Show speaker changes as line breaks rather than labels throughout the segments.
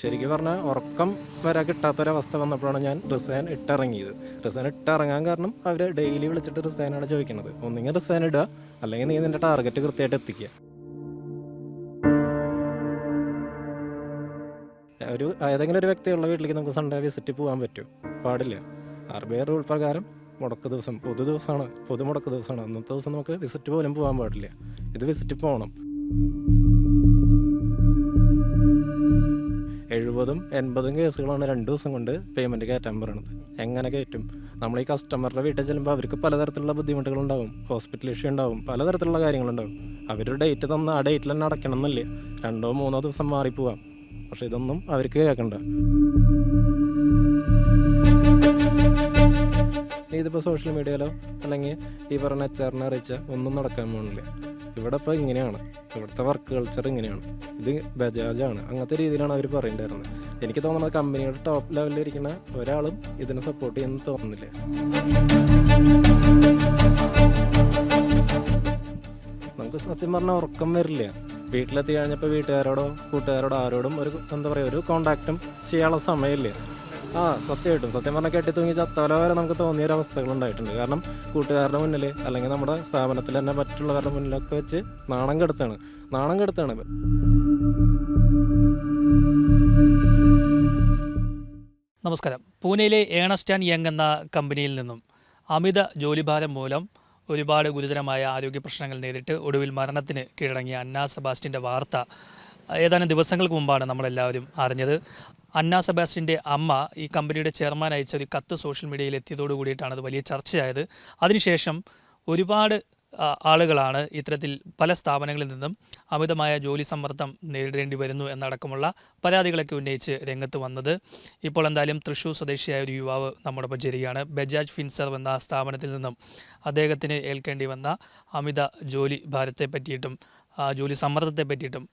ശരിക്കും പറഞ്ഞാൽ ഉറക്കം വരെ കിട്ടാത്തൊരവസ്ഥ വന്നപ്പോഴാണ് ഞാൻ റിസൈൻ ഇട്ടിറങ്ങിയത്. റിസൈൻ ഇട്ടിറങ്ങാൻ കാരണം അവർ ഡെയിലി വിളിച്ചിട്ട് റിസൈനാണ് ചോദിക്കുന്നത് ഒന്നുകിൽ റിസൈൻ ഇടുക അല്ലെങ്കിൽ നീ നിന്റെ ടാർഗറ്റ് കൃത്യമായിട്ട് എത്തിക്കുക. ഒരു ഏതെങ്കിലും ഒരു വ്യക്തിയുള്ള വീട്ടിലേക്ക് നമുക്ക് സൺഡേ വിസിറ്റ് പോകാൻ പറ്റും. പാടില്ല. ആർ ബി ഐ റൂൾ പ്രകാരം മുടക്ക ദിവസം പൊതു ദിവസമാണ് പൊതു മുടക്ക ദിവസമാണ്. അന്നത്തെ ദിവസം നമുക്ക് വിസിറ്റ് പോലും പോകാൻ പാടില്ല. ഇത് വിസിറ്റ് പോകണം എഴുപതും എൺപതും കേസുകളാണ് രണ്ട് ദിവസം കൊണ്ട് പേയ്മെന്റ് കയറ്റാൻ പറയണത്. എങ്ങനെ കയറ്റും? നമ്മൾ ഈ കസ്റ്റമറുടെ വീട്ടിൽ ചെല്ലുമ്പോൾ അവർക്ക് പലതരത്തിലുള്ള ബുദ്ധിമുട്ടുകളുണ്ടാവും. ഹോസ്പിറ്റൽ ഇഷ്യൂ ഉണ്ടാവും പലതരത്തിലുള്ള കാര്യങ്ങളുണ്ടാവും. അവരൊരു ഡേറ്റ് തന്ന ആ ഡേറ്റിൽ തന്നെ അടയ്ക്കണം രണ്ടോ മൂന്നോ ദിവസം മാറിപ്പോവാം. പക്ഷെ ഇതൊന്നും അവർക്ക് കേൾക്കണ്ട. ഇതിപ്പോൾ സോഷ്യൽ മീഡിയയിലോ അല്ലെങ്കിൽ ഈ പറഞ്ഞ എച്ച് ആറിനെ അറിയിച്ച ഒന്നും നടക്കാൻ പോകുന്നില്ല ഇവിടെ ഇപ്പോൾ ഇങ്ങനെയാണ്. ഇവിടുത്തെ വർക്ക് കൾച്ചർ ഇങ്ങനെയാണ്. ഇത് ബജാജാണ്. അങ്ങനത്തെ രീതിയിലാണ് അവർ പറയേണ്ടായിരുന്നത്. എനിക്ക് തോന്നുന്നത് കമ്പനിയുടെ ടോപ്പ് ലെവലിൽ ഇരിക്കുന്ന ഒരാളും ഇതിനെ സപ്പോർട്ട് ചെയ്യുന്നു തോന്നുന്നില്ല. നമുക്ക് സത്യം പറഞ്ഞാൽ ഉറക്കം വരില്ല. വീട്ടിലെത്തി കഴിഞ്ഞപ്പോൾ വീട്ടുകാരോടോ കൂട്ടുകാരോടോ ആരോടും ഒരു എന്താ പറയുക ഒരു കോണ്ടാക്റ്റും ചെയ്യാനുള്ള സമയമില്ല. ആ സത്യമായിട്ടും സത്യം പറഞ്ഞാൽ കെട്ടി തൂങ്ങി ചത്താലോ നമുക്ക് തോന്നിയ അവസ്ഥകൾ ഉണ്ടായിട്ടുണ്ട് കാരണം കൂട്ടുകാരുടെ മുന്നിൽ അല്ലെങ്കിൽ നമ്മുടെ സ്ഥാപനത്തിൽ തന്നെ മറ്റുള്ളവരുടെ മുന്നിലൊക്കെ വെച്ച് നാണം കെടുത്താണ്. നാണം കെടുത്താണ്.
നമസ്കാരം. പൂനെയിലെ ഏണസ്റ്റ് യങ് എന്ന കമ്പനിയിൽ നിന്നും അമിത ജോലിഭാരം മൂലം ഒരുപാട് ഗുരുതരമായ ആരോഗ്യ പ്രശ്നങ്ങൾ നേരിട്ട് ഒടുവിൽ മരണത്തിന് കീഴടങ്ങിയ അന്നാ സെബാസ്റ്റിന്റെ വാർത്ത ഏതാനും ദിവസങ്ങൾക്ക് മുമ്പാണ് നമ്മളെല്ലാവരും അറിഞ്ഞത്. അന്ന സെബാസ്റ്റിന്റെ അമ്മ ഈ കമ്പനിയുടെ ചെയർമാൻ അയച്ച ഒരു കത്ത് സോഷ്യൽ മീഡിയയിൽ എത്തിയതോടു കൂടിയിട്ടാണ് അത് വലിയ ചർച്ചയായത്. അതിനുശേഷം ഒരുപാട് ആളുകളാണ് ഇത്തരത്തിൽ പല സ്ഥാപനങ്ങളിൽ നിന്നും അമിതമായ ജോലി സമ്മർദ്ദം നേരിടേണ്ടി വരുന്നു എന്നടക്കമുള്ള പരാതികളൊക്കെ ഉന്നയിച്ച് രംഗത്ത് വന്നത്. ഇപ്പോൾ എന്തായാലും തൃശ്ശൂർ സ്വദേശിയായ ഒരു യുവാവ് നമ്മോടൊപ്പം ചേരുകയാണ്. ബജാജ് ഫിൻസർവ് എന്ന സ്ഥാപനത്തിൽ നിന്നും അദ്ദേഹത്തിന് ഏൽക്കേണ്ടി വന്ന അമിത ജോലി ഭാരത്തെ പറ്റിയിട്ടും ജോലി സമ്മർദ്ദത്തെ പറ്റിയിട്ടും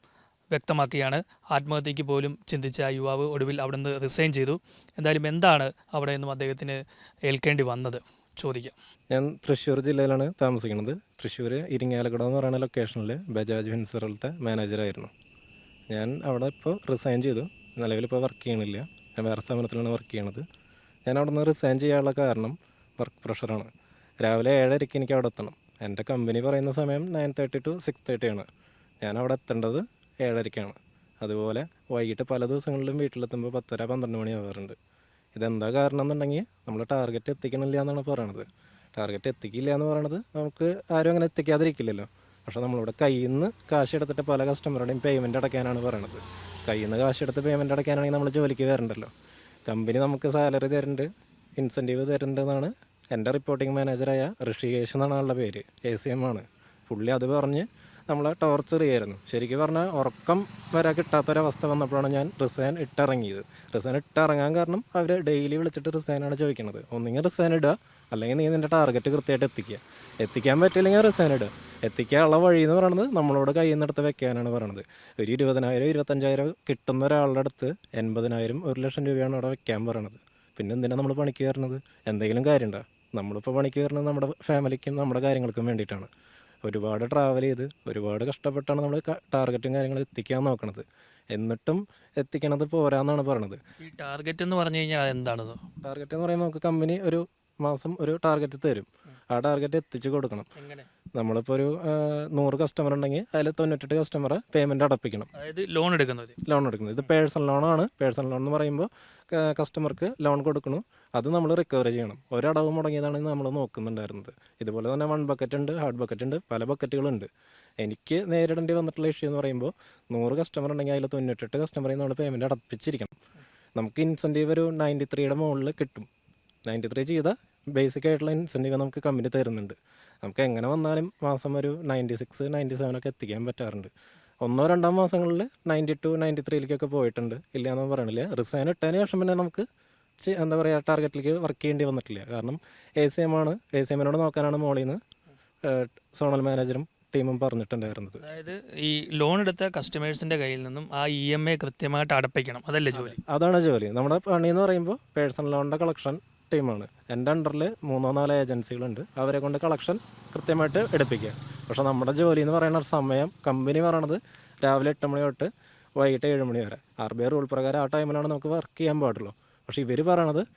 വ്യക്തമാക്കിയാണ് ആത്മഹത്യക്ക് പോലും ചിന്തിച്ച യുവാവ് ഒടുവിൽ അവിടെ നിന്ന് റിസൈൻ ചെയ്തു. എന്തായാലും എന്താണ് അവിടെ നിന്നും അദ്ദേഹത്തിന് ഏൽക്കേണ്ടി വന്നത്? ചോദിക്കാം.
ഞാൻ തൃശ്ശൂർ ജില്ലയിലാണ് താമസിക്കുന്നത്. തൃശ്ശൂർ ഇരിങ്ങാലക്കുട എന്ന് പറയുന്ന ലൊക്കേഷനിൽ ബജാജ് ഫിൻസറിലത്തെ മാനേജറായിരുന്നു ഞാൻ അവിടെ ഇപ്പോൾ റിസൈൻ ചെയ്തു. നിലവിൽ ഇപ്പോൾ വർക്ക് ചെയ്യണില്ല. ഞാൻ വേറെ സ്ഥാപനത്തിലാണ് വർക്ക് ചെയ്യണത്. ഞാൻ അവിടെ നിന്ന് റിസൈൻ ചെയ്യാനുള്ള കാരണം വർക്ക് പ്രഷറാണ് രാവിലെ ഏഴരയ്ക്ക് എനിക്ക് അവിടെ എത്തണം. എന്റെ കമ്പനി പറയുന്ന സമയം nine thirty to six thirty ആണ്. ഞാൻ അവിടെ എത്തേണ്ടത് ഏഴരയ്ക്കാണ് അതുപോലെ വൈകിട്ട് പല ദിവസങ്ങളിലും വീട്ടിലെത്തുമ്പോൾ പത്തര പന്ത്രണ്ട് മണി ആവാറുണ്ട്. ഇതെന്താ കാരണം എന്നുണ്ടെങ്കിൽ നമ്മൾ ടാർഗറ്റ് എത്തിക്കണില്ല എന്നാണ് പറയണത്. ടാർഗറ്റ് എത്തിക്കില്ല എന്ന് പറയണത് നമുക്ക് ആരും അങ്ങനെ എത്തിക്കാതിരിക്കില്ലല്ലോ. പക്ഷെ നമ്മളിവിടെ കയ്യിൽ നിന്ന് കാശ് എടുത്തിട്ട് പല കസ്റ്റമറുടെയും പേയ്മെന്റ് അടയ്ക്കാനാണ് പറയണത്. കയ്യിൽ നിന്ന് കാശ് എടുത്ത് പേയ്മെന്റ് അടയ്ക്കാനാണെങ്കിൽ നമ്മൾ ജോലിക്ക് വരണ്ടല്ലോ. കമ്പനി നമുക്ക് സാലറി തരുന്നുണ്ട് ഇൻസെന്റീവ് തരുന്നുണ്ടെന്നാണ് എന്റെ റിപ്പോർട്ടിംഗ് മാനേജറായ ഋഷികേശ് എന്നാണ് ആളുടെ പേര്. എ സി എം ആണ്. പുള്ളി അത് പറഞ്ഞ് നമ്മളെ ടോർച്ചർ ചെയ്യായിരുന്നു. ശരിക്കും പറഞ്ഞാൽ ഉറക്കം വരെ കിട്ടാത്തൊരവസ്ഥ വന്നപ്പോഴാണ് ഞാൻ റിസൈൻ ഇട്ടിറങ്ങിയത്. റിസൈൻ ഇട്ടിറങ്ങാൻ കാരണം അവർ ഡെയിലി വിളിച്ചിട്ട് റിസൈനാണ് ചോദിക്കുന്നത് ഒന്നുകിൽ റിസൈൻ ഇടുക അല്ലെങ്കിൽ നീ നിന്റെ ടാർഗറ്റ് കൃത്യമായിട്ട് എത്തിക്കുക. എത്തിക്കാൻ പറ്റില്ലെങ്കിൽ റിസൈൻ ഇടുക. എത്തിക്കാനുള്ള വഴി എന്ന് പറയുന്നത് നമ്മളോട് കയ്യിൽ നിന്നെടുത്ത് വെക്കാനാണ് പറയുന്നത് ഒരു ഇരുപതിനായിരം ഇരുപത്തഞ്ചായിരം കിട്ടുന്ന ഒരാളുടെ അടുത്ത് എൺപതിനായിരം ഒരു ലക്ഷം രൂപയാണ് അവിടെ വെക്കാൻ പറയണത്. പിന്നെ എന്തിനാണ് നമ്മൾ പണിക്ക് കയറുന്നത് എന്തെങ്കിലും കാര്യമുണ്ടോ? നമ്മളിപ്പോൾ പണിക്ക് കയറുന്നത് നമ്മുടെ ഫാമിലിക്കും നമ്മുടെ കാര്യങ്ങൾക്കും വേണ്ടിയിട്ടാണ്. ഒരുപാട് ട്രാവൽ ചെയ്ത് ഒരുപാട് കഷ്ടപ്പെട്ടാണ് നമ്മൾ ടാർഗറ്റും കാര്യങ്ങളും എത്തിക്കാൻ നോക്കണത്. എന്നിട്ടും എത്തിക്കണത് പോരാന്നാണ് പറഞ്ഞത്
ഈ ടാർഗറ്റ് എന്ന് പറഞ്ഞു കഴിഞ്ഞാൽ എന്താണ്
ടാർഗറ്റ് എന്ന് പറയുമ്പോൾ നമുക്ക് കമ്പനി ഒരു മാസം ഒരു ടാർഗറ്റ് തരും. ആ ടാർഗറ്റ് എത്തിച്ചു കൊടുക്കണം. നമ്മളിപ്പോൾ ഒരു നൂറ് കസ്റ്റമർ ഉണ്ടെങ്കിൽ അതിൽ തൊണ്ണൂറ്റെട്ട് കസ്റ്റമർ പേയ്മെന്റ് അടപ്പിക്കണം.
അതായത് ലോൺ എടുക്കുന്നത്?
ലോൺ എടുക്കുന്നത്. ഇത് പേഴ്സണൽ ലോണാണ് പേഴ്സണൽ ലോൺ എന്ന് പറയുമ്പോൾ കസ്റ്റമർക്ക് ലോൺ കൊടുക്കണം. അത് നമ്മൾ റിക്കവർ ചെയ്യണം. ഒരടവ് മുടങ്ങിയതാണ് നമ്മൾ നോക്കുന്നുണ്ടായിരുന്നത്. ഇതുപോലെ തന്നെ വൺ ബക്കറ്റ് ഉണ്ട് ഹാർഡ് ബക്കറ്റ് ഉണ്ട് പല ബക്കറ്റുകളുണ്ട് എനിക്ക് നേരിടേണ്ടി വന്നിട്ടുള്ള ഇഷ്യൂ എന്ന് പറയുമ്പോൾ നൂറ് കസ്റ്റമർ ഉണ്ടെങ്കിൽ അതിൽ തൊണ്ണൂറ്റെട്ട് കസ്റ്റമറിൽ നമ്മൾ പേയ്മെന്റ് അടപ്പിച്ചിരിക്കണം. നമുക്ക് ഇൻസെന്റീവ് ഒരു നയന്റി ത്രീയുടെ മുകളിൽ കിട്ടും. നയന്റി ത്രീ ചെയ്ത ബേസിക് ആയിട്ടുള്ള ഇൻസെന്റീവ് നമുക്ക് കമ്പനി തരുന്നുണ്ട്. നമുക്ക് എങ്ങനെ വന്നാലും മാസം ഒരു നയന്റി സിക്സ് നയന്റി സെവൻ ഒക്കെ എത്തിക്കാൻ പറ്റാറുണ്ട്. ഒന്നോ രണ്ടോ മാസങ്ങളിൽ നയന്റി ടു നയന്റി ത്രീയിലേക്കൊക്കെ പോയിട്ടുണ്ട്. ഇല്ല എന്ന് പറയണില്ല. റിസൈൻ ഇട്ടതിന് ശേഷം പിന്നെ നമുക്ക് എന്താ പറയുക ടാർഗറ്റിലേക്ക് വർക്ക് ചെയ്യേണ്ടി വന്നിട്ടില്ല. കാരണം എ സി എം ആണ്. എ സി എമ്മിനോട് നോക്കാനാണ് മോളിൽ നിന്ന് സോണൽ മാനേജറും ടീമും പറഞ്ഞിട്ടുണ്ടായിരുന്നത്.
അതായത് ഈ ലോൺ എടുത്ത കസ്റ്റമേഴ്സിന്റെ കയ്യിൽ നിന്നും ആ ഇ എം ഐ കൃത്യമായിട്ട് അടപ്പിക്കണം. അതല്ലേ ജോലി?
അതാണ് ജോലി. നമ്മുടെ പണി എന്ന് പറയുമ്പോൾ പേഴ്സണൽ ലോണിന്റെ കളക്ഷൻ ടീമാണ്. എന്റെ അണ്ടറിൽ മൂന്നോ നാലോ ഏജൻസികളുണ്ട്. അവരെ കൊണ്ട് കളക്ഷൻ കൃത്യമായിട്ട് എടുപ്പിക്കുക. പക്ഷേ നമ്മുടെ ജോലി എന്ന് പറയുന്ന സമയം കമ്പനി പറയണത് രാവിലെ എട്ട് മണി തൊട്ട് വൈകിട്ട് ഏഴ് മണി വരെ. ആർ ബി ഐ റൂൾ പ്രകാരം ആ ടൈമിലാണ് നമുക്ക് വർക്ക് ചെയ്യാൻ പാടുള്ളൂ. പക്ഷേ ഇവർ പറയണത്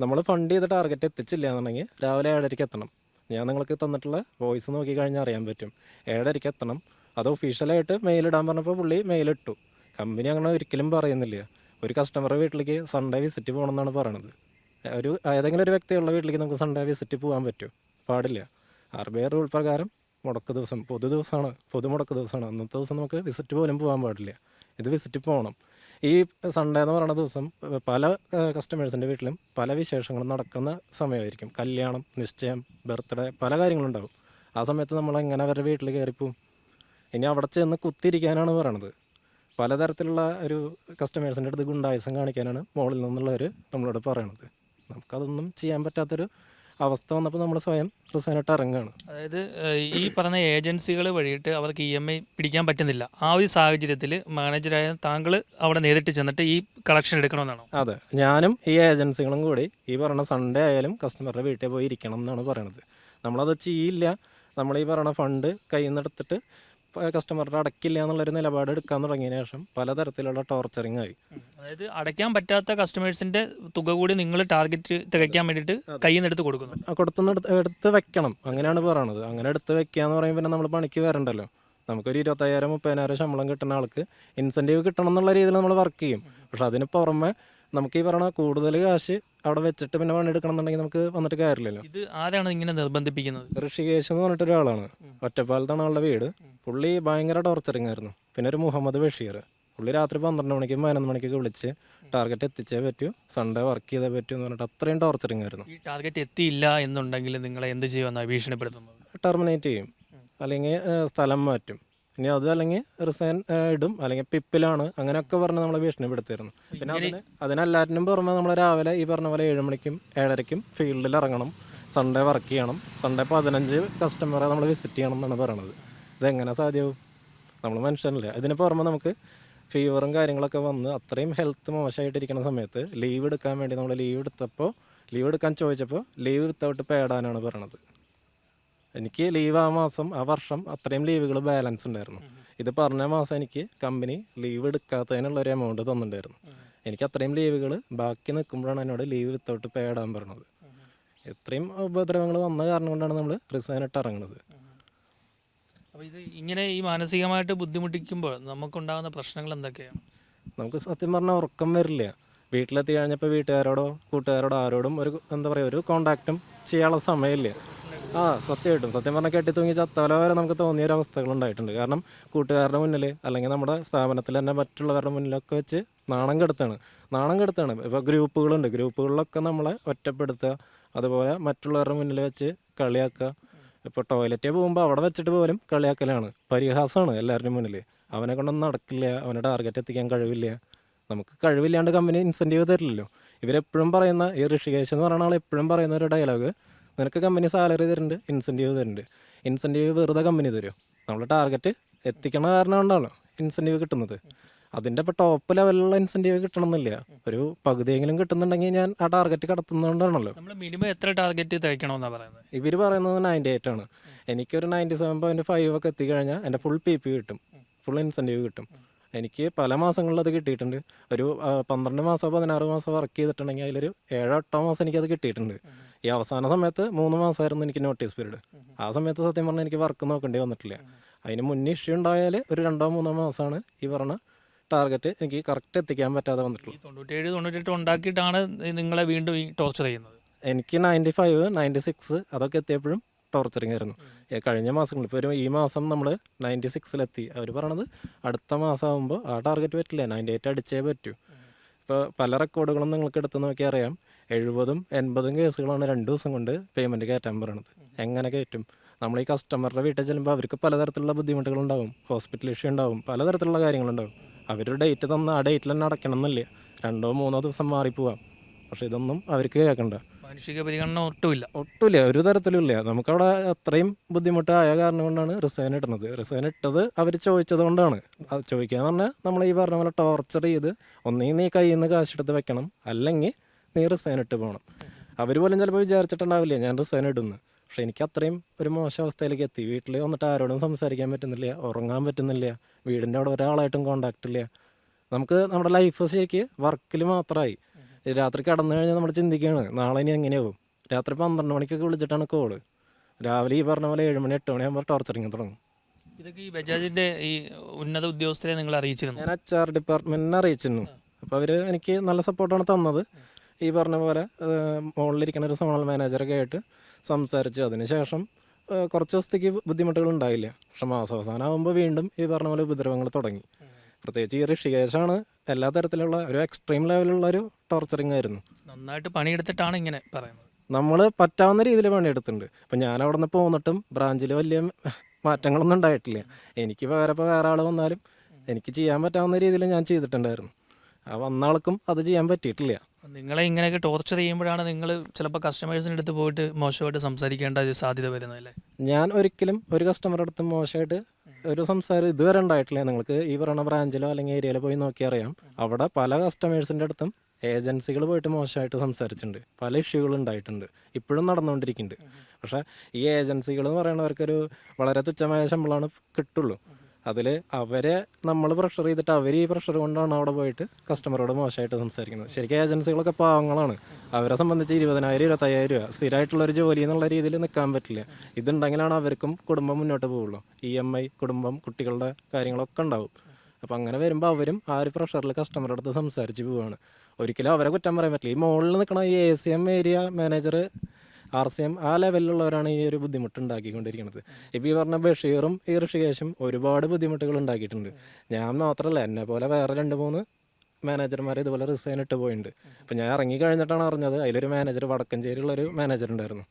നമ്മൾ ഫണ്ട് ചെയ്ത ടാർഗറ്റ് എത്തിച്ചില്ല എന്നുണ്ടെങ്കിൽ രാവിലെ ഏഴരയ്ക്ക് എത്തണം. ഞാൻ നിങ്ങൾക്ക് തന്നിട്ടുള്ള വോയിസ് നോക്കി കഴിഞ്ഞാൽ അറിയാൻ പറ്റും. ഏഴരയ്ക്ക് എത്തണം. അത് ഒഫീഷ്യലായിട്ട് മെയിലിടാൻ പറഞ്ഞപ്പോൾ പുള്ളി മെയിലിട്ടു കമ്പനി അങ്ങനെ ഒരിക്കലും പറയുന്നില്ല. ഒരു കസ്റ്റമർ വീട്ടിലേക്ക് സൺഡേ വിസിറ്റ് പോകണമെന്നാണ് പറയണത്. ഒരു ഏതെങ്കിലും ഒരു വ്യക്തിയുള്ള വീട്ടിലേക്ക് നമുക്ക് സൺഡേ വിസിറ്റ് പോകാൻ പറ്റുമോ പാടില്ല. ആർ റൂൾ പ്രകാരം മുടക്ക് ദിവസം പൊതു ദിവസമാണ് പൊതു മുടക്ക് ദിവസമാണ്. അന്നത്തെ ദിവസം നമുക്ക് വിസിറ്റ് പോലും പോകാൻ പാടില്ല. ഇത് വിസിറ്റ് പോകണം ഈ സൺഡേ എന്ന് പറയുന്ന ദിവസം പല കസ്റ്റമേഴ്സിന്റെ വീട്ടിലും പല വിശേഷങ്ങളും നടക്കുന്ന സമയമായിരിക്കും. കല്യാണം നിശ്ചയം ബർത്ത്ഡേ പല കാര്യങ്ങളുണ്ടാവും. ആ സമയത്ത് നമ്മൾ എങ്ങനെ അവരുടെ വീട്ടിൽ കയറിപ്പോവും? ഇനി അവിടെ ചെന്ന് കുത്തിരിക്കാനാണ് പറയണത്. പലതരത്തിലുള്ള ഒരു കസ്റ്റമേഴ്സിന്റെ അടുത്ത് ഗുണ്ടായുസം കാണിക്കാനാണ് മുകളിൽ നിന്നുള്ളവർ നമ്മളോട് പറയണത്. നമുക്കതൊന്നും ചെയ്യാൻ പറ്റാത്തൊരു അവസ്ഥ വന്നപ്പോൾ നമ്മൾ സ്വയം റിസൈനായിട്ട് ഇറങ്ങുകയാണ്.
അതായത് ഈ പറഞ്ഞ ഏജൻസികൾ വഴിയിട്ട് അവർക്ക് ഇ എം ഐ പിടിക്കാൻ പറ്റുന്നില്ല. ആ ഒരു സാഹചര്യത്തിൽ മാനേജറായ താങ്കൾ അവിടെ നേരിട്ട് ചെന്നിട്ട് ഈ കളക്ഷൻ എടുക്കണമെന്നാണ്?
അതെ. ഞാനും ഈ ഏജൻസികളും കൂടി ഈ പറഞ്ഞ സൺഡേ ആയാലും കസ്റ്റമറുടെ വീട്ടിൽ പോയി ഇരിക്കണം എന്നാണ് പറയണത്. നമ്മളത് ചെയ്യില്ല. നമ്മൾ ഈ പറഞ്ഞ ഫണ്ട് കയ്യിൽ നിന്ന് എടുത്തിട്ട് കസ്റ്റമറുടെ അടക്കില്ല എന്നുള്ളൊരു നിലപാട് എടുക്കാൻ തുടങ്ങിയതിന് ശേഷം പലതരത്തിലുള്ള ടോർച്ചറിങ് ആയി.
അതായത് അടയ്ക്കാൻ പറ്റാത്ത കസ്റ്റമേഴ്സിന്റെ തുക കൂടി നിങ്ങൾ ടാർഗറ്റ് തികയ്ക്കാൻ വേണ്ടിയിട്ട് കയ്യിൽ നിന്ന് എടുത്ത് കൊടുക്കുന്നു.
കൊടുത്തുനിന്ന് എടുത്ത് എടുത്ത് വെക്കണം. അങ്ങനെയാണ് പറയണത്. അങ്ങനെ എടുത്ത് വെക്കുക എന്ന് പറയുമ്പോൾ പിന്നെ നമ്മൾ പണിക്ക് വരണ്ടല്ലോ. നമുക്കൊരു ഇരുപത്തയ്യായിരം മുപ്പതിനായിരം ശമ്പളം കിട്ടുന്ന ആൾക്ക് ഇൻസെന്റീവ് കിട്ടണം എന്നുള്ള രീതിയിൽ നമ്മൾ വർക്ക് ചെയ്യും. പക്ഷെ അതിന് പുറമെ നമുക്ക് ഈ പറഞ്ഞ കൂടുതൽ കാശ് അവിടെ വെച്ചിട്ട് പിന്നെ പണിയെടുക്കണം എന്നുണ്ടെങ്കിൽ നമുക്ക് വന്നിട്ട് കാര്യമില്ലല്ലോ.
ഇത് ആരാണ് ഇങ്ങനെ നിർബന്ധിപ്പിക്കുന്നത്?
ഋഷികേശ് എന്ന് പറഞ്ഞിട്ട് ഒരാളാണ്. ഒറ്റപ്പാലത്താണ് ആളുടെ വീട്. പുള്ളി ഭയങ്കര ടോർച്ചറിങ് ആയിരുന്നു. പിന്നെ ഒരു മുഹമ്മദ് ബഷീർ. പുള്ളി രാത്രി പന്ത്രണ്ട് മണിക്കും പതിനൊന്ന് മണിക്കൊക്കെ വിളിച്ച് ടാർഗറ്റ് എത്തിച്ചേ പറ്റൂ സൺഡേ വർക്ക് ചെയ്തേ പറ്റൂ എന്ന് പറഞ്ഞിട്ട് അത്രയും ടോർച്ചറിങ് ആയിരുന്നു.
ഈ ടാർഗറ്റ് എത്തിയില്ല എന്നുണ്ടെങ്കിൽ നിങ്ങളെ എന്ത് ചെയ്യുമെന്നാണ് ഭീഷണിപ്പെടുത്തുന്നത്?
ടെർമിനേറ്റ് ചെയ്യും. അല്ലെങ്കിൽ സ്ഥലം മാറ്റും. ഇനി അത് അല്ലെങ്കിൽ റിസൈൻ ഇടും. അല്ലെങ്കിൽ പിപ്പിലാണ്. അങ്ങനെയൊക്കെ പറഞ്ഞ് നമ്മളെ ഭീഷണിപ്പെടുത്തിയിരുന്നു. പിന്നെ അതിന് അതിനെല്ലാറ്റിനും പുറമെ നമ്മൾ രാവിലെ ഈ പറഞ്ഞ പോലെ ഏഴ് മണിക്കും ഏഴരയ്ക്കും ഫീൽഡിൽ ഇറങ്ങണം. സൺഡേ വർക്ക് ചെയ്യണം. സൺഡേ പതിനഞ്ച് കസ്റ്റമറെ നമ്മൾ വിസിറ്റ് ചെയ്യണം എന്നാണ് പറയണത്. ഇതെങ്ങനെ സാധ്യമാവും നമ്മൾ മനുഷ്യനല്ലേ. ഇതിന് പുറമെ നമുക്ക് ഫീവറും കാര്യങ്ങളൊക്കെ വന്ന് അത്രയും ഹെൽത്ത് മോശമായിട്ടിരിക്കുന്ന സമയത്ത് ലീവ് എടുക്കാൻ വേണ്ടി നമ്മൾ ലീവ് എടുത്തപ്പോൾ ലീവ് എടുക്കാൻ ചോദിച്ചപ്പോൾ ലീവ് വിത്തൗട്ട് പേടാനാണ് പറയണത്. എനിക്ക് ലീവ് ആ മാസം ആ വർഷം അത്രയും ലീവുകൾ ബാലൻസ് ഉണ്ടായിരുന്നു. ഇത് പറഞ്ഞ മാസം എനിക്ക് കമ്പനി ലീവ് എടുക്കാത്തതിനുള്ള ഒരു എമൗണ്ട് തന്നിട്ടുണ്ടായിരുന്നു. എനിക്ക് അത്രയും ലീവുകൾ ബാക്കി നിൽക്കുമ്പോഴാണ് എന്നോട് ലീവ് വിത്തൗട്ട് പേ ഇടാൻ പറഞ്ഞത് ഇത്രയും ഉപദ്രവങ്ങൾ വന്ന കാരണം കൊണ്ടാണ് നമ്മൾ റിസൈൻ ഇട്ട് ഇറങ്ങുന്നത്.
അപ്പോൾ ഇത് ഇങ്ങനെ ഈ മാനസികമായിട്ട് ബുദ്ധിമുട്ടിക്കുമ്പോൾ നമുക്കുണ്ടാകുന്ന പ്രശ്നങ്ങൾ എന്തൊക്കെയാണ്?
നമുക്ക് സത്യം പറഞ്ഞാൽ ഉറക്കം വരില്ല. വീട്ടിലെത്തി കഴിഞ്ഞപ്പോൾ വീട്ടുകാരോടോ കൂട്ടുകാരോടോ ആരോടും ഒരു എന്താ പറയുക ഒരു കോണ്ടാക്റ്റും ചെയ്യാനുള്ള സമയമില്ല. ആ സത്യമായിട്ടും സത്യം പറഞ്ഞാൽ കെട്ടി തൂങ്ങി ചത്തവല വരെ നമുക്ക് തോന്നിയ ഒരു അവസ്ഥകൾ ഉണ്ടായിട്ടുണ്ട്. കാരണം കൂട്ടുകാരുടെ മുന്നിൽ അല്ലെങ്കിൽ നമ്മുടെ സ്ഥാപനത്തിൽ തന്നെ മറ്റുള്ളവരുടെ മുന്നിലൊക്കെ വെച്ച് നാണം കെടുത്താണ്. നാണം കെടുത്താണ്. ഇപ്പോൾ ഗ്രൂപ്പുകളുണ്ട്. ഗ്രൂപ്പുകളിലൊക്കെ നമ്മളെ ഒറ്റപ്പെടുത്തുക അതുപോലെ മറ്റുള്ളവരുടെ മുന്നിൽ വെച്ച് കളിയാക്കുക. ഇപ്പോൾ ടോയ്ലറ്റിൽ പോകുമ്പോൾ അവിടെ വെച്ചിട്ട് പോലും കളിയാക്കലാണ്. പരിഹാസമാണ് എല്ലാവരുടെയും മുന്നിൽ അവനെ കൊണ്ടൊന്നും നടക്കില്ല. അവനെ ടാർഗറ്റ് എത്തിക്കാൻ കഴിവില്ല. നമുക്ക് കഴിവില്ലാണ്ട് കമ്പനി ഇൻസെന്റീവ് തരില്ലല്ലോ. ഇവരെപ്പോഴും പറയുന്ന ഈ ഋഷികേശ് എന്ന് പറയുന്ന ആൾ എപ്പോഴും പറയുന്ന ഒരു ഡയലോഗ് നിനക്ക് കമ്പനി സാലറി തരുന്നുണ്ട് ഇൻസെന്റീവ് തരുന്നുണ്ട് ഇൻസെന്റീവ് വെറുതെ കമ്പനി തരും? നമ്മൾ ടാർഗറ്റ് എത്തിക്കണ കാരണം കൊണ്ടാണല്ലോ ഇൻസെന്റീവ് കിട്ടുന്നത്. അതിന്റെ ഇപ്പോൾ ടോപ്പ് ലെവലിലുള്ള ഇൻസെന്റീവ് കിട്ടണമെന്നില്ല. ഒരു പകുതിയെങ്കിലും കിട്ടുന്നുണ്ടെങ്കിൽ ഞാൻ ആ ടാർഗറ്റ് കടത്തുന്നതുകൊണ്ടാണല്ലോ
മിനിമം എത്ര ടാർഗറ്റ് പറയുന്നത്?
ഇവർ പറയുന്നത് നയന്റി എയ്റ്റ് ആണ്. എനിക്കൊരു നയന്റി സെവൻ പോയിന്റ് ഫൈവ് ഒക്കെ എത്തിക്കഴിഞ്ഞാൽ എന്റെ ഫുൾ പി പി കിട്ടും. ഫുൾ ഇൻസെന്റീവ് കിട്ടും. എനിക്ക് പല മാസങ്ങളിൽ അത് കിട്ടിയിട്ടുണ്ട്. ഒരു പന്ത്രണ്ട് മാസം പതിനാറ് മാസം വർക്ക് ചെയ്തിട്ടുണ്ടെങ്കിൽ അതിലൊരു ഏഴോ എട്ടോ മാസം എനിക്കത് കിട്ടിയിട്ടുണ്ട്. ഈ അവസാന സമയത്ത് മൂന്ന് മാസമായിരുന്നു എനിക്ക് നോട്ടീസ് പീരീഡ് ആ സമയത്ത് സത്യം പറഞ്ഞാൽ എനിക്ക് വർക്ക് നോക്കേണ്ടി വന്നിട്ടില്ല. അതിന് മുന്നേ ഇഷ്യൂ ഉണ്ടായാൽ ഒരു രണ്ടോ മൂന്നോ മാസമാണ് ഈ പറഞ്ഞ ടാർഗറ്റ് എനിക്ക് കറക്റ്റ് എത്തിക്കാൻ പറ്റാതെ വന്നിട്ടുള്ളൂ.
തൊണ്ണൂറ്റേഴ് തൊണ്ണൂറ്റെട്ട് ഉണ്ടാക്കിയിട്ടാണ് നിങ്ങളെ വീണ്ടും ഈ ടോർച്ചർ ചെയ്യുന്നത്?
എനിക്ക് നയന്റി ഫൈവ് നയന്റി സിക്സ് അതൊക്കെ എത്തിയപ്പോഴും ടോർച്ചറിങ് ആയിരുന്നു കഴിഞ്ഞ മാസങ്ങളിൽ. ഇപ്പോൾ ഒരു ഈ മാസം നമ്മൾ നയന്റി സിക്സിലെത്തി അവർ പറയണത് അടുത്ത മാസം ആകുമ്പോൾ ആ ടാർഗറ്റ് പറ്റില്ല. നയന്റി എയ്റ്റ് അടിച്ചേ പറ്റൂ. ഇപ്പോൾ പല റെക്കോർഡുകളും നിങ്ങൾക്ക് എടുത്ത് നോക്കി അറിയാം. എഴുപതും എൺപതും കേസുകളാണ് രണ്ട് ദിവസം കൊണ്ട് പേയ്മെന്റ് കയറ്റാൻ പറയണത്. എങ്ങനെ കയറ്റും? നമ്മൾ ഈ കസ്റ്റമറുടെ വീട്ടിൽ ചെല്ലുമ്പോൾ അവർക്ക് പലതരത്തിലുള്ള ബുദ്ധിമുട്ടുകളുണ്ടാവും. ഹോസ്പിറ്റൽ ഇഷ്യൂ ഉണ്ടാവും. പലതരത്തിലുള്ള കാര്യങ്ങളുണ്ടാവും. അവർ ഡേറ്റ് തന്ന ആ ഡേറ്റിൽ തന്നെ അടയ്ക്കണം എന്നില്ല. രണ്ടോ മൂന്നോ ദിവസം മാറിപ്പോവാം. പക്ഷേ ഇതൊന്നും അവർക്ക് കേൾക്കണ്ട.
മാനുഷിക പരിഗണന ഒട്ടുമില്ല.
ഒട്ടുമില്ല ഒരു തരത്തിലുമില്ല നമുക്കവിടെ അത്രയും ബുദ്ധിമുട്ടായ കാരണം കൊണ്ടാണ് റിസൈൻ ഇടുന്നത്. റിസൈൻ ഇട്ടത് അവർ ചോദിച്ചത് കൊണ്ടാണ്. അത് ചോദിക്കാന്ന് പറഞ്ഞാൽ നമ്മൾ ഈ പറഞ്ഞ പോലെ ടോർച്ചർ ചെയ്ത് ഒന്നേ നീ കയ്യിൽ നിന്ന് കാശെടുത്ത് വെക്കണം അല്ലെങ്കിൽ നീ റിസൈൻ ഇട്ട് പോകണം അവർ പോലും ചിലപ്പോൾ വിചാരിച്ചിട്ടുണ്ടാവില്ല ഞാൻ റിസൈൻ ഇടുന്നു. പക്ഷെ എനിക്ക് അത്രയും ഒരു മോശം അവസ്ഥയിലേക്ക് എത്തി. വീട്ടിൽ വന്നിട്ട് ആരോടും സംസാരിക്കാൻ പറ്റുന്നില്ല ഉറങ്ങാൻ പറ്റുന്നില്ല വീടിന്റെ അവിടെ ഒരാളായിട്ടും കോണ്ടാക്ട് ഇല്ല. നമുക്ക് നമ്മുടെ ലൈഫ് ശരിക്ക് വർക്കിൽ മാത്രമായി രാത്രി കടന്നു കഴിഞ്ഞാൽ നമ്മൾ ചിന്തിക്കുകയാണ് നാളെ ഇനി എങ്ങനെയാവും? രാത്രി പന്ത്രണ്ട് മണിക്കൊക്കെ വിളിച്ചിട്ടാണ് കോൾ രാവിലെ ഈ പറഞ്ഞ പോലെ ഏഴ് മണി എട്ട് മണിയാകുമ്പോൾ ടോർച്ചറിങ് തുടങ്ങും.
ഇതൊക്കെ ഈ ബജാജിന്റെ ഈ ഉന്നത ഉദ്യോഗസ്ഥരെ നിങ്ങൾ അറിയിച്ചിരുന്നു?
ഞാൻ എച്ച് ആർ ഡിപ്പാർട്ട്മെന്റിനെ അറിയിച്ചിരുന്നു. അപ്പോൾ അവർ എനിക്ക് നല്ല സപ്പോർട്ടാണ് തന്നത്. ഈ പറഞ്ഞ പോലെ മുകളിലിരിക്കുന്ന ഒരു സോണൽ മാനേജറൊക്കെ ആയിട്ട് സംസാരിച്ചു. അതിനുശേഷം കുറച്ച് ദിവസത്തേക്ക് ബുദ്ധിമുട്ടുകൾ ഉണ്ടായില്ല. പക്ഷെ മാസാവസാനം ആകുമ്പോൾ വീണ്ടും ഈ പറഞ്ഞ പോലെ ഉപദ്രവങ്ങൾ തുടങ്ങി. പ്രത്യേകിച്ച് ഈ ഋഷികേശാണ് എല്ലാ തരത്തിലുള്ള ഒരു എക്സ്ട്രീം ലെവലുള്ള ഒരു ടോർച്ചറിങ് ആയിരുന്നു.
നന്നായിട്ട് പണിയെടുത്തിട്ടാണ് ഇങ്ങനെ പറയുന്നത്.
നമ്മൾ പറ്റാവുന്ന രീതിയിൽ പണിയെടുത്തിട്ടുണ്ട്. ഇപ്പം ഞാൻ അവിടെ നിന്ന് പോന്നിട്ടും ബ്രാഞ്ചിൽ വലിയ മാറ്റങ്ങളൊന്നും ഉണ്ടായിട്ടില്ല. എനിക്ക് വേറെ ഇപ്പോൾ വേറെ ആൾ വന്നാലും എനിക്ക് ചെയ്യാൻ പറ്റാവുന്ന രീതിയിൽ ഞാൻ ചെയ്തിട്ടുണ്ടായിരുന്നു. ആ വന്ന ആൾക്കും അത് ചെയ്യാൻ പറ്റിയിട്ടില്ല.
നിങ്ങളെ ഇങ്ങനെയൊക്കെ ടോർച്ചർ ചെയ്യുമ്പോഴാണ് നിങ്ങൾ ചിലപ്പോൾ കസ്റ്റമേഴ്സിന്റെ അടുത്ത് പോയിട്ട് മോശമായിട്ട് സംസാരിക്കേണ്ട സാധ്യത വരുന്നത് അല്ലേ
ഞാൻ ഒരിക്കലും ഒരു കസ്റ്റമറുടെ അടുത്ത് മോശമായിട്ട് ഒരു സംസാരം ഇതുവരെ ഉണ്ടായിട്ടില്ല. നിങ്ങൾക്ക് ഈ പറയുന്ന ബ്രാഞ്ചിലോ അല്ലെങ്കിൽ ഏരിയയിലോ പോയി നോക്കി അറിയാം. അവിടെ പല കസ്റ്റമേഴ്സിന്റെ അടുത്തും ഏജൻസികൾ പോയിട്ട് മോശമായിട്ട് സംസാരിച്ചിട്ടുണ്ട്. പല ഇഷ്യൂകൾ ഉണ്ടായിട്ടുണ്ട്. ഇപ്പോഴും നടന്നുകൊണ്ടിരിക്കുന്നുണ്ട്. പക്ഷേ ഈ ഏജൻസികൾ എന്ന് പറയുന്നവർക്കൊരു വളരെ തുച്ഛമായ ശമ്പളമാണ് കിട്ടുള്ളൂ. അതിൽ അവരെ നമ്മൾ പ്രഷർ ചെയ്തിട്ട് അവർ ഈ പ്രഷർ കൊണ്ടാണ് അവിടെ പോയിട്ട് കസ്റ്റമറോട് മോശമായിട്ട് സംസാരിക്കുന്നത്. ശരിക്കും ഏജൻസികളൊക്കെ പാവങ്ങളാണ്. അവരെ സംബന്ധിച്ച് ഇരുപതിനായിരം ഇരുപത്തയ്യായിരം രൂപ. സ്ഥിരമായിട്ടുള്ള ഒരു ജോലി എന്നുള്ള രീതിയിൽ നിൽക്കാൻ പറ്റില്ല. ഇതുണ്ടെങ്കിലാണ് അവർക്കും കുടുംബം മുന്നോട്ട് പോവുള്ളൂ. ഇ എം ഐ കുടുംബം കുട്ടികളുടെ കാര്യങ്ങളൊക്കെ ഉണ്ടാവും. അപ്പോൾ അങ്ങനെ വരുമ്പോൾ അവരും ആ ഒരു പ്രഷറിൽ കസ്റ്റമറുടെ അടുത്ത് സംസാരിച്ച് പോവുകയാണ് ഒരിക്കലും അവരെ കുറ്റം പറയാൻ പറ്റില്ല. ഈ മുകളിൽ നിൽക്കണ ഈ A C M area manager R C M ആ ലെവലിലുള്ളവരാണ് ഈ ഒരു ബുദ്ധിമുട്ട് ഉണ്ടാക്കിക്കൊണ്ടിരിക്കുന്നത് ഇപ്പോൾ ഈ പറഞ്ഞ ബഷീറും ഈ ഋഷികേശും ഒരുപാട് ബുദ്ധിമുട്ടുകൾ ഉണ്ടാക്കിയിട്ടുണ്ട്. ഞാൻ മാത്രമല്ല എന്നെ പോലെ വേറെ രണ്ട് മൂന്ന് മാനേജർമാർ ഇതുപോലെ റിസൈൻ ഇട്ട് പോയിട്ടുണ്ട് അപ്പം ഞാൻ ഇറങ്ങി കഴിഞ്ഞിട്ടാണ് അറിഞ്ഞത് അതിലൊരു മാനേജർ വടക്കഞ്ചേരിയുള്ളൊരു മാനേജർ ഉണ്ടായിരുന്നു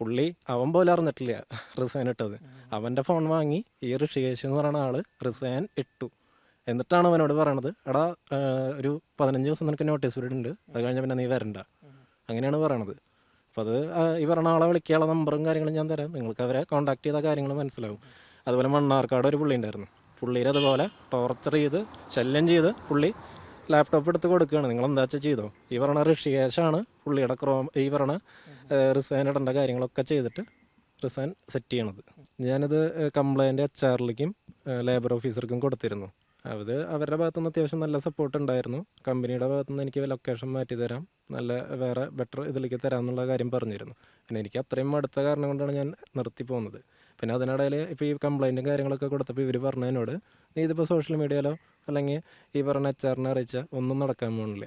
പുള്ളി അവൻ പോലെ അറിഞ്ഞിട്ടില്ല റിസൈൻ ഇട്ടത്. അവന്റെ ഫോൺ വാങ്ങി ഈ ഋഷികേശ് എന്ന് പറയുന്ന ആൾ റിസൈൻ ഇട്ടു. എന്നിട്ടാണ് അവനോട് പറയണത് എടാ ഒരു പതിനഞ്ച് ദിവസം നിനക്ക് നോട്ടീസ് പീരീഡ് അത് കഴിഞ്ഞാൽ പിന്നെ നീ വരണ്ട. അങ്ങനെയാണ് പറയണത്. അപ്പോൾ അത് ഇവരുടെ ആളെ വിളിക്കാനുള്ള നമ്പറും കാര്യങ്ങളും ഞാൻ തരാം. നിങ്ങൾക്ക് അവരെ കോൺടാക്ട് ചെയ്ത കാര്യങ്ങൾ മനസ്സിലാവും. അതുപോലെ മണ്ണാർക്കാട് ഒരു പുള്ളി ഉണ്ടായിരുന്നു. പുള്ളിയിൽ അതുപോലെ ടോർച്ചർ ചെയ്ത് ശല്യം ചെയ്ത് പുള്ളി ലാപ്ടോപ്പ് എടുത്ത് കൊടുക്കുകയാണ്. നിങ്ങൾ എന്താ വെച്ചാൽ ചെയ്തോ? ഈ പറഞ്ഞ ഋഷികേശാണ് പുള്ളിയുടെ ക്രോം ഈ പറഞ്ഞ റിസൈൻ ഇടേണ്ട കാര്യങ്ങളൊക്കെ ചെയ്തിട്ട് റിസൈൻ സെറ്റ് ചെയ്യണത്. ഞാനിത് കംപ്ലൈന്റ് എച്ച് ആറിലേക്കും ലേബർ ഓഫീസർക്കും കൊടുത്തിരുന്നു. അത് അവരുടെ ഭാഗത്തുനിന്ന് അത്യാവശ്യം നല്ല സപ്പോർട്ട് ഉണ്ടായിരുന്നു. കമ്പനിയുടെ ഭാഗത്തുനിന്ന് എനിക്ക് ലൊക്കേഷൻ മാറ്റി തരാം. നല്ല വേറെ ബെറ്റർ ഇതിലേക്ക് തരാം എന്നുള്ള കാര്യം പറഞ്ഞിരുന്നു. പിന്നെ എനിക്ക് അത്രയും അടുത്ത കാരണം കൊണ്ടാണ് ഞാൻ നിർത്തി പോകുന്നത് പിന്നെ അതിനിടയിൽ ഇപ്പോൾ ഈ കംപ്ലൈന്റും കാര്യങ്ങളൊക്കെ കൊടുത്തപ്പോൾ ഇവർ പറഞ്ഞതിനോട് നീ ഇതിപ്പോൾ സോഷ്യൽ മീഡിയയിലോ അല്ലെങ്കിൽ ഈ പറഞ്ഞ എച്ച് ആറിനെ അറിയിച്ചാൽ ഒന്നും നടക്കാൻ പോകുന്നില്ല.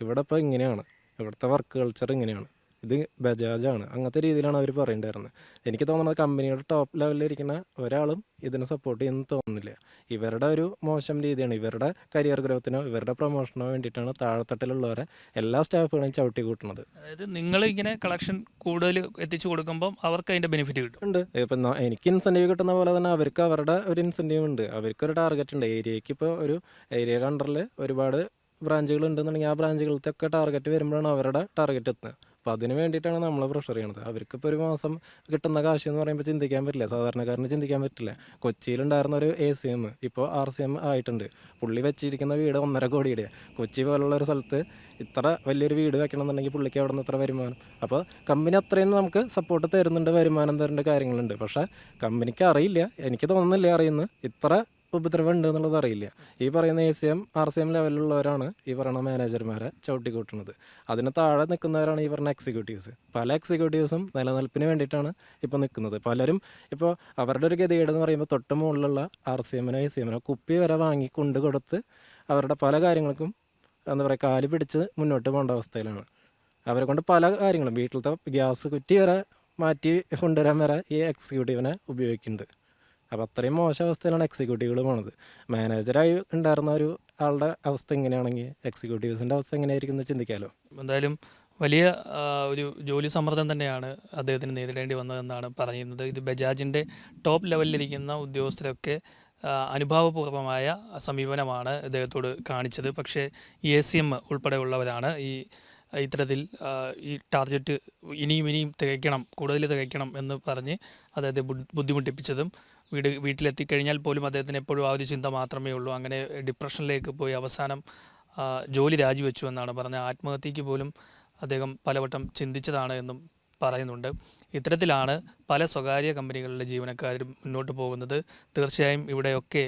ഇവിടെ ഇപ്പോൾ ഇങ്ങനെയാണ്. ഇവിടുത്തെ വർക്ക് കൾച്ചർ ഇങ്ങനെയാണ്. ഇത് ബജാജാണ്. അങ്ങനത്തെ രീതിയിലാണ് അവർ പറയേണ്ടായിരുന്നത് എനിക്ക് തോന്നുന്നത് കമ്പനിയുടെ ടോപ്പ് ലെവലിൽ ഇരിക്കുന്ന ഒരാളും ഇതിനെ സപ്പോർട്ട് ചെയ്യുന്നു തോന്നുന്നില്ല. ഇവരുടെ ഒരു മോശം രീതിയാണ്. ഇവരുടെ കരിയർ ഗ്രോത്തിനോ ഇവരുടെ പ്രൊമോഷനോ വേണ്ടിയിട്ടാണ് താഴെത്തട്ടിലുള്ളവരെ എല്ലാ സ്റ്റാഫുകളെയും ചവിട്ടി കൂട്ടുന്നത്
അതായത് നിങ്ങൾ ഇങ്ങനെ കളക്ഷൻ കൂടുതൽ എത്തിച്ചു കൊടുക്കുമ്പോൾ അവർക്ക് അതിന്റെ ബെനിഫിറ്റ് കിട്ടും.
ഉണ്ട്. ഇപ്പം എനിക്ക് ഇൻസെന്റീവ് കിട്ടുന്ന പോലെ തന്നെ അവർക്ക് അവരുടെ ഒരു ഇൻസെന്റീവ് ഉണ്ട്. അവർക്കൊരു ടാർഗറ്റ് ഉണ്ട്. ഏരിയയ്ക്ക് ഇപ്പോൾ ഒരു ഏരിയയുടെ അണ്ടറിൽ ഒരുപാട് ബ്രാഞ്ചുകൾ ഉണ്ടെന്നുണ്ടെങ്കിൽ ആ ബ്രാഞ്ചുകളിലത്തെ ഒക്കെ ടാർഗറ്റ് വരുമ്പോഴാണ് അവരുടെ ടാർഗറ്റ് എത്തുന്നത് അപ്പോൾ അതിന് വേണ്ടിയിട്ടാണ് നമ്മൾ പ്രഷർ ചെയ്യണത്. അവർക്കിപ്പോൾ ഒരു മാസം കിട്ടുന്ന കാശ് എന്ന് പറയുമ്പോൾ ചിന്തിക്കാൻ പറ്റില്ല. സാധാരണക്കാരന് ചിന്തിക്കാൻ പറ്റില്ല. കൊച്ചിയിലുണ്ടായിരുന്ന ഒരു എ സി എം ഇപ്പോൾ ആർ സി എം ആയിട്ടുണ്ട്. പുള്ളി വെച്ചിരിക്കുന്ന വീട് ഒന്നര കോടിയുടെ കൊച്ചി പോലുള്ള ഒരു സ്ഥലത്ത് ഇത്ര വലിയൊരു വീട് വെക്കണമെന്നുണ്ടെങ്കിൽ പുള്ളിക്ക് അവിടെ നിന്ന് ഇത്ര വരുമാനം. അപ്പോൾ കമ്പനി അത്രയും നമുക്ക് സപ്പോർട്ട് തരുന്നുണ്ട് വരുമാനം തരേണ്ട കാര്യങ്ങളുണ്ട്. പക്ഷേ കമ്പനിക്ക് അറിയില്ല. എനിക്ക് തോന്നുന്നില്ല അറിയുന്നു. ഇത്ര ഉപദ്രവം ഉണ്ട് എന്നുള്ളത് അറിയില്ല ഈ പറയുന്ന A C M R C M ലെവലിലുള്ളവരാണ് ഈ പറയുന്ന മാനേജർമാരെ ചവിട്ടിക്കൂട്ടുന്നത്. അതിന് താഴെ നിൽക്കുന്നവരാണ് ഈ പറഞ്ഞ എക്സിക്യൂട്ടീവ്സ് പല എക്സിക്യൂട്ടീവ്സും നിലനിൽപ്പിന് വേണ്ടിയിട്ടാണ് ഇപ്പോൾ നിൽക്കുന്നത്. പലരും ഇപ്പോൾ അവരുടെ ഒരു ഗതികേട് എന്ന് പറയുമ്പോൾ തൊട്ട് മുകളിലുള്ള ആർ സി എമ്മിനോ എ സി എമ്മിനോ കുപ്പി വരെ വാങ്ങി കൊണ്ടു കൊടുത്ത് അവരുടെ പല കാര്യങ്ങൾക്കും എന്താ പറയുക കാൽ പിടിച്ച് മുന്നോട്ട് പോകേണ്ട അവസ്ഥയിലാണ്. അവരെ കൊണ്ട് പല കാര്യങ്ങളും വീട്ടിലത്തെ ഗ്യാസ് കുറ്റി വരെ മാറ്റി കൊണ്ടുവരാൻ വരെ ഈ എക്സിക്യൂട്ടീവിനെ ഉപയോഗിക്കുന്നുണ്ട്. അപ്പോൾ അത്രയും മോശം അവസ്ഥയിലാണ് എക്സിക്യൂട്ടീവുകൾ പോണത്. മാനേജറായി ഉണ്ടായിരുന്ന ഒരു ആളുടെ അവസ്ഥ എങ്ങനെയാണെങ്കിൽ എക്സിക്യൂട്ടീവ്സിന്റെ അവസ്ഥ എങ്ങനെയായിരിക്കും എന്ന് ചിന്തിക്കാമല്ലോ
എന്തായാലും വലിയ ഒരു ജോലി സമ്മർദ്ദം തന്നെയാണ് അദ്ദേഹത്തിന് നേരിടേണ്ടി വന്നതെന്നാണ് പറയുന്നത് ഇത് ബജാജിന്റെ ടോപ്പ് ലെവലിലിരിക്കുന്ന ഉദ്യോഗസ്ഥരൊക്കെ അനുഭാവപൂർവമായ സമീപനമാണ് ഇദ്ദേഹത്തോട് കാണിച്ചത്. പക്ഷേ എ സി എം ഉൾപ്പെടെയുള്ളവരാണ് ഈ ഇത്തരത്തിൽ ഈ ടാർഗറ്റ് ഇനിയും ഇനിയും തികയ്ക്കണം കൂടുതൽ തികയ്ക്കണം എന്ന് പറഞ്ഞ് അദ്ദേഹത്തെ ബുദ്ധിമുട്ടിപ്പിച്ചതും വീട് വീട്ടിലെത്തിക്കഴിഞ്ഞാൽ പോലും അദ്ദേഹത്തിന് എപ്പോഴും ആ ഒരു ചിന്ത മാത്രമേ ഉള്ളൂ. അങ്ങനെ ഡിപ്രഷനിലേക്ക് പോയി അവസാനം ജോലി രാജിവെച്ചു എന്നാണ് പറഞ്ഞത്. ആത്മഹത്യക്ക് പോലും അദ്ദേഹം പലവട്ടം ചിന്തിച്ചതാണ് എന്നും പറയുന്നുണ്ട്. ഇത്തരത്തിലാണ് പല സ്വകാര്യ കമ്പനികളിലെ ജീവനക്കാരും മുന്നോട്ട് പോകുന്നത്. തീർച്ചയായും ഇവിടെയൊക്കെ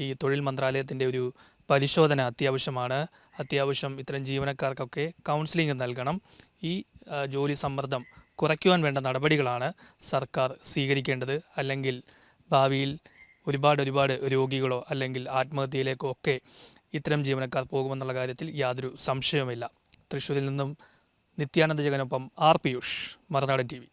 ഈ തൊഴിൽ മന്ത്രാലയത്തിന്റെ ഒരു പരിശോധന അത്യാവശ്യമാണ്. അത്യാവശ്യം ഇത്തരം ജീവനക്കാർക്കൊക്കെ കൗൺസിലിംഗ് നൽകണം. ഈ ജോലി സമ്മർദ്ദം കുറയ്ക്കുവാൻ വേണ്ട നടപടികളാണ് സർക്കാർ സ്വീകരിക്കേണ്ടത്. അല്ലെങ്കിൽ ഭാവിയിൽ ഒരുപാട് ഒരുപാട് രോഗികളോ അല്ലെങ്കിൽ ആത്മഹത്യയിലേക്കോ ഒക്കെ ഇത്തരം ജീവനക്കാർ പോകുമെന്നുള്ള കാര്യത്തിൽ യാതൊരു സംശയവുമില്ല. തൃശ്ശൂരിൽ നിന്നും Nithyananda ജഗനൊപ്പം R Piyush Marunadan T V.